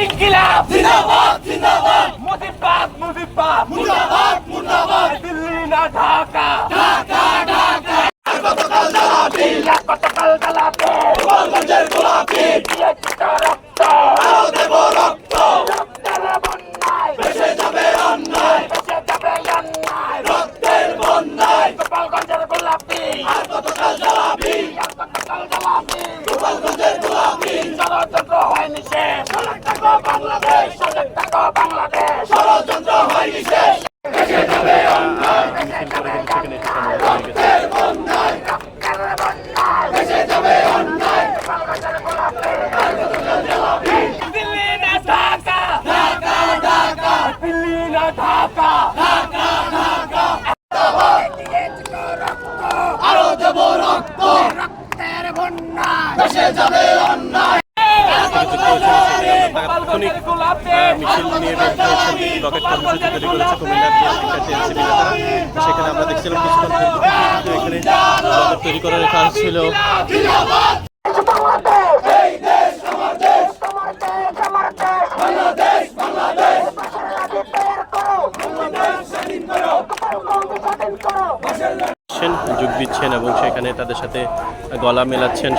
ইনকিলাব! জিন্দাবাদ জিন্দাবাদ! মুজিবাদ মুজিবাদ মুর্দাবাদ মুর্দাবাদ দিল্লি না ঢাকা! ঢাকা ঢাকা! গতকাল জ্বালাবি কতকাল জ্বালাবে গোপালগঞ্জের গোলাপি! দিয়েছি রক্ত! আরও দেব রক্ত! রক্তের বন্যায়! ভেসে যাবে অন্যায়! বেঁচে যাবে অন্যায়! রক্তের বন্যায়! গোপালগঞ্জের গোলাপি! আর গতকাল জ্বালাবি কতকাল জ্বালাবে গোপালগঞ্জের গোলাপি! ষড়যন্ত্র হয়নি শেষ সজাগ থাকো বাংলাদেশ সজাগ থাকো বাংলাদেশ। ষড়যন্ত্র হয়নি শেষ। ভেসে যাবে অন্যায়। রক্তের বন্যায়। ভেসে যাবে অন্যায়। দিল্লি না ঢাকা। ঢাকা ঢাকা। দিল্লি না ঢাকা। ঢাকা ঢাকা। আরও দেব রক্ত। রক্তের বন্যায়। ভেসে যাবে অন্যায়। তাৎক্ষণিক মিছিল নিয়ে রকেট কর্মসূচি তৈরি করেছে কুমিল্লার এনসিপি নেতারা সেখানে আমরা দেখছিলাম কিছুক্ষণ কিন্তু এখানে রকেট তৈরি করার কাজ ছিল জিন্দাবাদ বাংলাদেশ এই দেশ আমার দেশ তোমার দেশ আমার দেশ বাংলাদেশ বাংলাদেশ দেশের লাগে তৈরি করো বাংলাদেশ স্বাধীন করো গোপালগঞ্জ স্বাধীন করো দিচ্ছেন যোগ দিচ্ছেন এবং সেখানে তাদের সাথে গলা মেলাচ্ছেন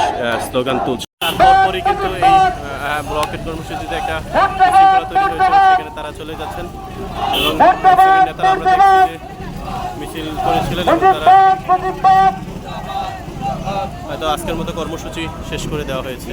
স্লোগান তুলছেন। তারপরই কিন্তু এই ব্লকের কর্মসূচিতে একটা তৈরি সেখানে তারা চলে যাচ্ছেন। এবং মিছিল করেছিলেন তারা হয়তো আজকের মতো কর্মসূচি শেষ করে দেওয়া হয়েছে।